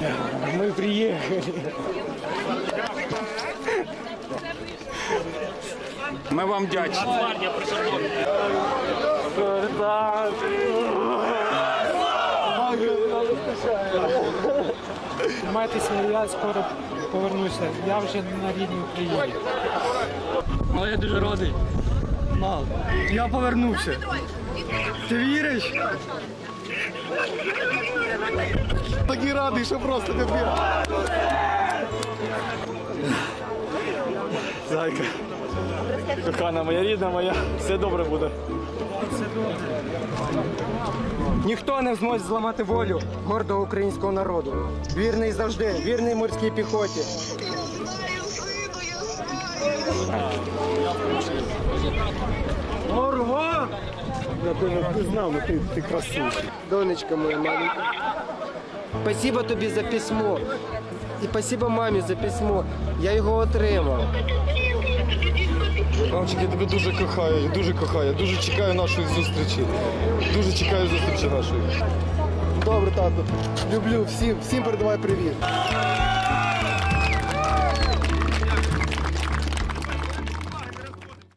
Мы приехали. Ми вам вдячні. Тримайтеся, я скоро повернуся. Я вже на рідній Україні. Але я дуже радий. Мал, я повернувся. Ти віриш? Такий радий, що просто не вір. Зайка. Кохана моя рідна моя, все добре буде. Ніхто не зможе зламати волю гордого українського народу. Вірний завжди, вірний морській піхоті. Орго! Я думаю, ти знав, ну ти, ти красивий. Донечка моя маленька. Спасибо тобі за письмо. І спасибо мамі за письмо. Я його отримав. Мамчик, я тебе дуже кохаю, дуже кохаю, дуже чекаю нашої зустрічі. Дуже чекаю зустрічі нашої. Добре, тато. Люблю всім, всім передавай привіт.